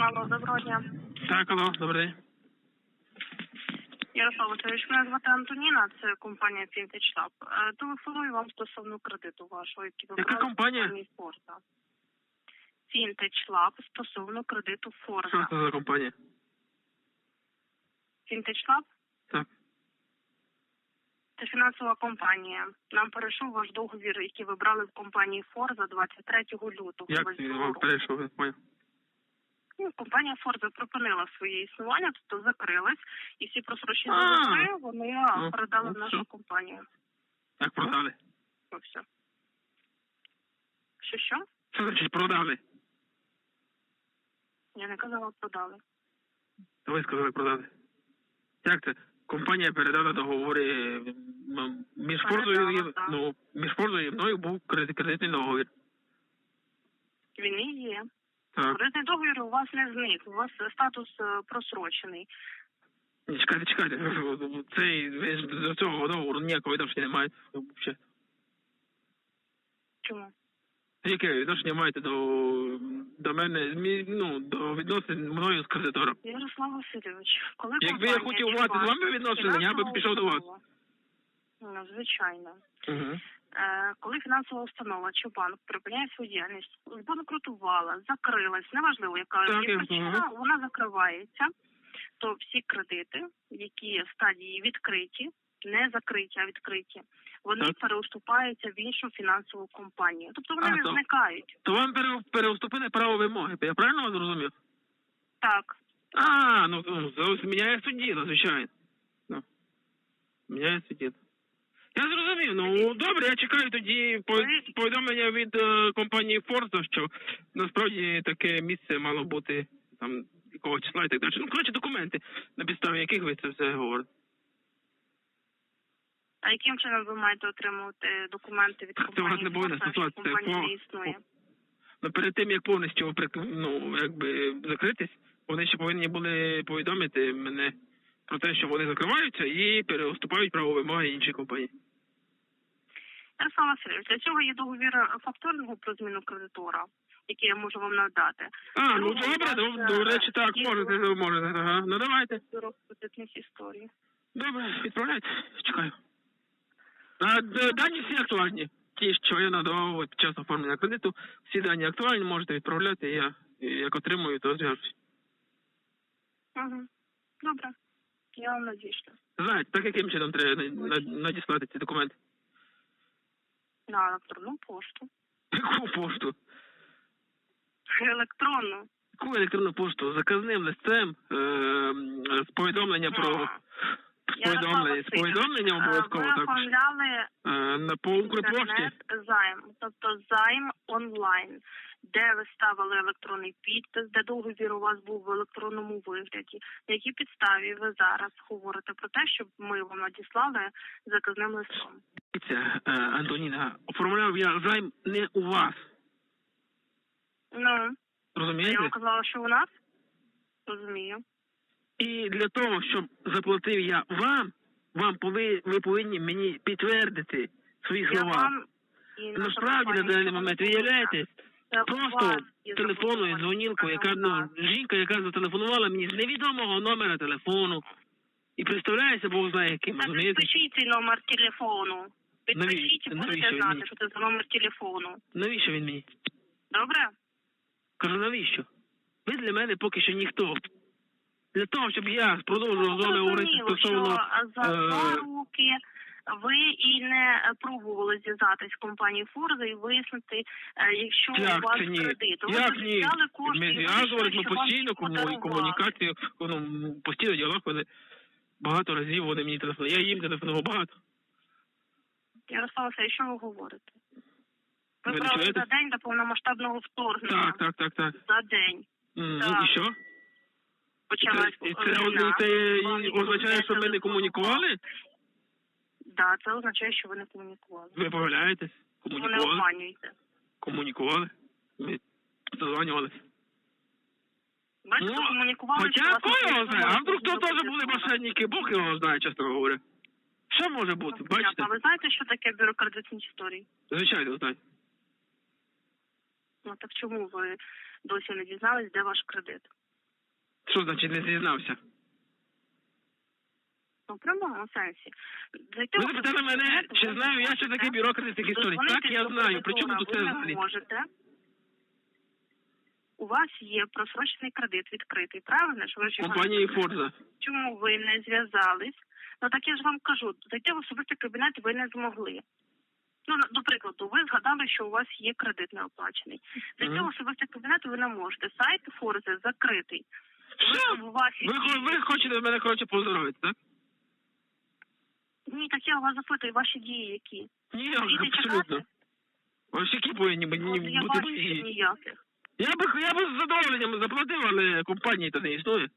Алло, доброго дня. Так, алло, добрий день. Ярослав Васильович, мене звати Антоніна, це компанія Fintech Lab. Е, Телефоную вам стосовно кредиту вашого, який ви Яка брали компанія? компанії Форза. Fintech Lab стосовно кредиту Що Форза. це за компанія? Fintech Lab Так. це фінансова компанія. Нам перейшов ваш договір, який ви брали в компанії Форза 23 лютого. Як це вам перейшов? Ну, компанія Форза припинила своє існування, тобто закрилась, і всі просрочені договори вони Ну, передали в ну, нашу все. компанію. Як продали? Ну, все. Що що? Що значить продали? Я не казала, продали. То ви сказали продали. Як це? Компанія передала договори між Форзою і ну, між Форзою і мною був кредит- кредитний договір. Він і є. Так. Кредитний договір у вас не зник, у вас статус е, просрочений. Чекайте, чекайте. Цей ж до цього договору ніякого відношення не маєте. Взагалі. Чому? Яке відношення маєте до, до мене, ну, до відносин мною з кредитором? Ярослав Васильович, коли Якби я хотів мати з вами відносини, я би пішов до вас. Ну, звичайно. Угу. Е, коли фінансова установа чи банк припиняє свою діяльність, збанкрутувала, закрилась, неважливо, яка Так, є причина, вона закривається, то всі кредити, які в стадії відкриті, не закриті, а відкриті, вони Так. переуступаються в іншу фінансову компанію. Тобто вони А, не то- зникають. То вам пере, переуступили право вимоги. Я правильно вас зрозумів? Так. А, ну, ну міняє судділо, звичайно. Ну, міняє судділо. Я зрозумів. Ну, добре, я чекаю тоді повідомлення від е, компанії Форза, що насправді таке місце мало бути там якого числа і так далі. Ну, коротше, документи, на підставі яких ви це все говорите. А яким чином ви маєте отримувати документи від Це вас компанії не «Форса», стосуватися компанія по- не існує? Ну, перед тим, як повністю прик- ну, якби закритись, вони ще повинні були повідомити мене про те, що вони закриваються і переуступають право вимоги іншій компанії. Ярослав Васильович, для цього є договір факторингу про зміну кредитора, який я можу вам надати. А, ну добре, до, до е, речі, так, можете, можете. Ага. Ну давайте. до розпитних історій. Добре, відправляйте, чекаю. А, дані всі актуальні. Ті, що я надавав під час оформлення кредиту, всі дані актуальні, можете відправляти, я як отримую, то зв'яжусь. Угу. Добре. Я вам надішлю. Знаєте, так яким чином треба на- на- надіслати ці документи? На електронну пошту. Яку пошту? Електронну. Яку електронну пошту? Заказним листем е, з повідомлення про повідомлення, з повідомлення обов'язково Ви також. оформляли Е, на по Укрпошті. інтернет-займ, тобто займ онлайн, де ви ставили електронний підпис, де договір у вас був в електронному вигляді. На якій підставі ви зараз говорите про те, щоб ми вам надіслали заказним листом? Е, Антоніна, оформляв я займ не у вас. Ну, Розумієте? я вам казала, що у нас розумію. І для того, щоб заплатив я вам, вам пови, ви повинні мені підтвердити свої слова. Насправді на даний момент не ви являєтесь просто телефонною дзвонілкою, яка ну жінка, яка зателефонувала мені з невідомого номера телефону. І представляється, Бог знає яким, Та розумієте? підпишіть цей номер телефону. Підпишіть і будете знати, що це за номер телефону. Навіщо він мені? Добре? Кажу, навіщо? Ви для мене поки що ніхто. Для того, щоб я продовжував з вами говорити стосовно... за два е, роки ви і не пробували зв'язатись з компанією Форза і вияснити, е, якщо у вас ні? кредит. Ви Як ні? кошти Ми зв'язувалися, ми постійно кому- комунікацію, ну, постійно діалог вели. Багато разів вони мені телефонували. Я їм телефонував багато. Ярослав Васильович, що ви говорите? Ви Ви брали за день до повномасштабного вторгнення. Так, так, так, так. За день. М, Так. Ну і що? Почалась Це, і це, війна. це означає, що ми не комунікували? Да, це означає, що ви не комунікували. Ви помиляєтесь? Ви не Комунікували? обманюєте. Комунікували? Ми дозванювалися. Бачите, Ну, комунікували, Хоча хто його знає? А вдруг то теж були мошенники, Бог його знає, чесно говоря. Що може бути? Ну, Бачите? А ви знаєте, що таке бюрократичні історії? Звичайно, знаю. Ну так чому ви досі не дізнались, де ваш кредит? Що значить не зізнався? Ну, в прямому сенсі. Зайти Ви запитали мене, чи ви знаю я, що таке можете. бюро кредитних історій. Так, я до знаю. При чому тут це взагалі? Ви не можете. У вас є просрочений кредит відкритий, правильно? Що ви ж його Компанії Форза. чому ви не зв'язались? Ну так я ж вам кажу, зайти в особистий кабінет ви не змогли. Ну, на- до прикладу, ви згадали, що у вас є кредит неоплачений. Зайти Мгм. в особистий кабінет ви не можете. Сайт Форзи закритий. Ви, у вас Ви, хо- ви хочете мене, коротше, поздоровити, так? Ні, так я у вас запитую, ваші дії які? Ні, Поїдете абсолютно. чекати? Ось які повинні От мені я бути бачу, що мої. ніяких. Я би я би з задоволенням заплатив, але компанії то не існує.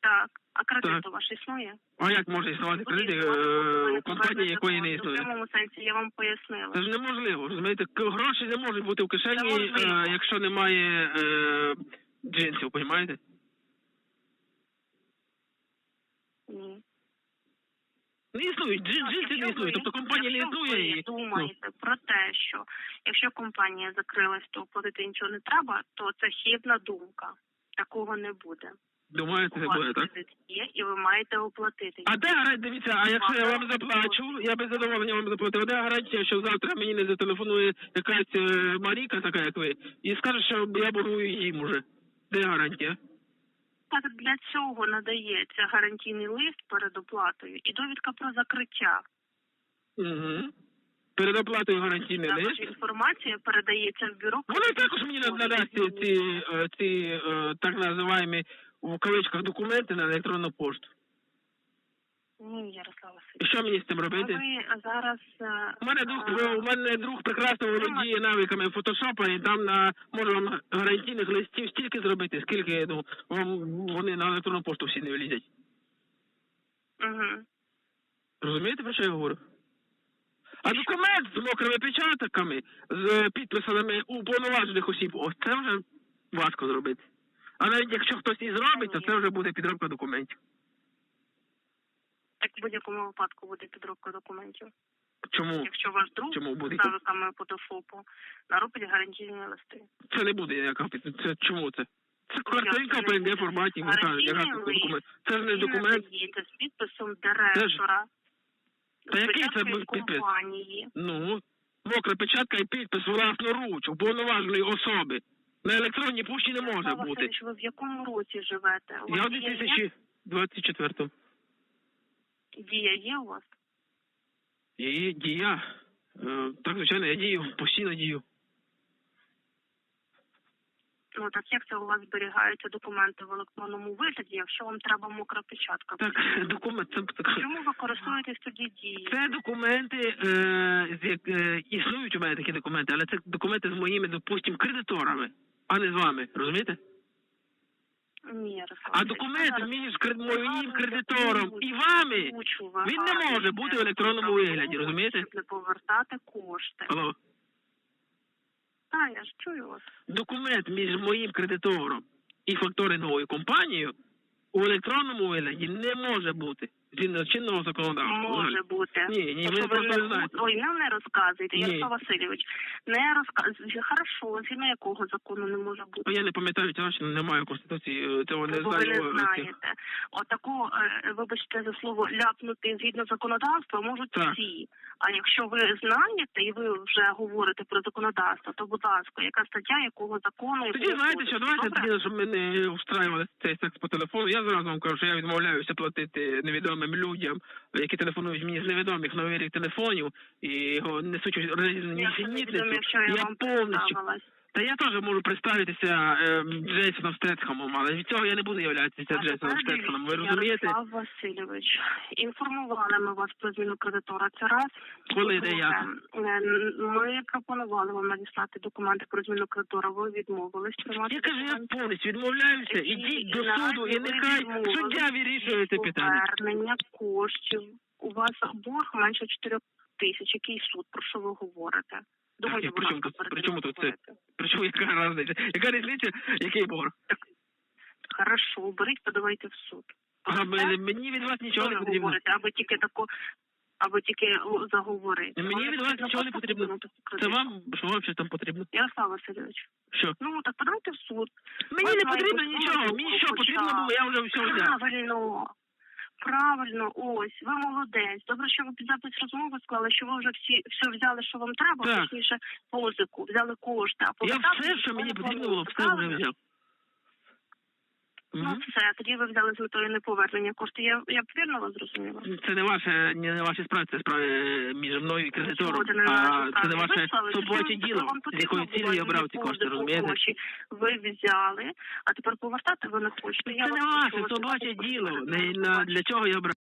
Так. А кредит Так. у ваш існує? А як може існувати кредит е, компанії, якої не В існує? цьому сенсі я вам пояснила. Це ж неможливо. Розумієте, К- гроші не можуть бути в кишені, е, якщо немає е, джинсів, розумієте? Ні. Не існують, джин, джинси не ви- тобто компанія не якщо існує. ви і, ну, думаєте про те, що якщо компанія закрилась, то платити нічого не треба, то це хибна думка. Такого не буде. Думаєте, У не вас буде, так? кредит є, і ви маєте оплатити. А де гарантія, дивіться, а якщо я вам заплачу, я без задоволення вам заплатив, а де гарантія, що завтра мені не зателефонує якась е, Маріка, така як ви, і скаже, що я боргую їм уже. Де гарантія? Так для цього надається гарантійний лист перед оплатою і довідка про закриття. Угу. Перед оплатою гарантійний Також лист. інформація передається в бюро. Вони також мені надасть ці, ці, е, ці е, так називаємо в кавичках документи на електронну пошту. Ні, Ярослав І Васильович. що мені з цим робити? Ви зараз е, У мене друг, е, у мене друг прекрасно володіє навиками фотошопа, і там на можу вам гарантійних листів стільки зробити, скільки ну вам вони на електронну пошту всі не влізять. Угу. Розумієте, про що я говорю? А документ з мокрими печатками, з підписаними уповноважених осіб, ось це вже важко зробити. А навіть якщо хтось і зробить, то це вже буде підробка документів. В будь-якому випадку буде підробка документів. Чому? Якщо ваш друг Чому буде? з навиками по ФОПу наробить гарантійні листи. Це не буде ніяка під- це чому це? Це картинка це по не НД буде? форматі, яка це документ. Це ж не документ. з підписом директора. Та який це підпис? компанії. Ну, мокра печатка і підпис власноруч, уповноваженої особи. На електронній пошті не може бути. Ви в якому році живете? Я в 2024 Дія є у вас? Її дія. Е, Так, звичайно, я дію, постійно дію. Ну так як це у вас зберігаються документи в електронному вигляді, якщо вам треба мокра печатка? Так, документ, це так. Чому ви користуєтесь тоді дією? Це документи, е, з як, е, існують у мене такі документи, але це документи з моїми, допустим, кредиторами, а не з вами, розумієте? Ні, А документ між кред- моїм кредитором і вами, він не може бути в електронному вигляді, розумієте? Щоб не повертати кошти. Алло. Та, я ж чую вас. Документ між моїм кредитором і факторинговою компанією у електронному вигляді не може бути згідно чинного законодавства. Може бути. Ні, ні, Якщо ви просто не знаєте. Ой, нам не розказуєте, Ні. Ярослав Васильович. Не розказуйте. Хорошо, згідно якого закону не може бути. Ну, Я не пам'ятаю що немає конституції, е, цього не Бо ви знаю. не е, знаєте. Отаку, е, вибачте за слово, ляпнути згідно законодавства можуть Так. всі. А якщо ви знаєте і ви вже говорите про законодавство, то будь ласка, яка стаття якого закону Тоді знаєте, що давайте тоді, щоб ми не устраювали цей секс по телефону. Я зразу вам кажу, що я відмовляюся платити невідомим людям, які телефонують мені з невідомих нових телефонів і несуть якщо я, Я повністю. Та я теж можу представитися е, Джейсоном Стетхамом, але від цього я не буду являтися Джейсоном Стетхамом. Ви розумієте? Ярослав Васильович, інформували ми вас про зміну кредитора. Це раз. Коли, де, як? е, Ми пропонували вам надіслати документи про зміну кредитора. Ви відмовились приймати Я кажу, я документи. повністю відмовляюся. І Ідіть до наразі суду і ви нехай відмовились суддя вирішує це питання. Повернення коштів. У вас борг менше 4 тисяч. Який суд? Про що ви говорите? Будь При чому тут- при чому тут це? Причому яка різниця? Яка різниця, який борг? Хорошо, беріть, подавайте в суд. А мені від вас нічого не потрібно. говорите, аби тільки тако або тільки заговорити. Мені від вас нічого не потрібно. Це вам, що вам ще там потрібно? Ярослав Васильович, Що? ну так подайте в суд. Мені не потрібно ну, нічого. ну, Мені що потрібно було, я вже все взяв. Правильно. Правильно, ось, ви молодець. Добре, що ви під запис розмови склали, що ви вже всі все взяли, що вам треба, Так. точніше позику, взяли кошти, а Я повертати все, що мені потрібно було, все вже взяв. Ну все, тоді ви взяли з метою неповернення коштів. Я, я б вірно вас зрозуміла. Це не ваше, не ваші справи, це справи між мною і кредитором. Це не А це не ваше вам- діло, з якою цілі я брав ці кошти, розумієте? Ви взяли, а тепер повертати ви не хочете. Це не ваше ваше діло. Не, для чого я брав?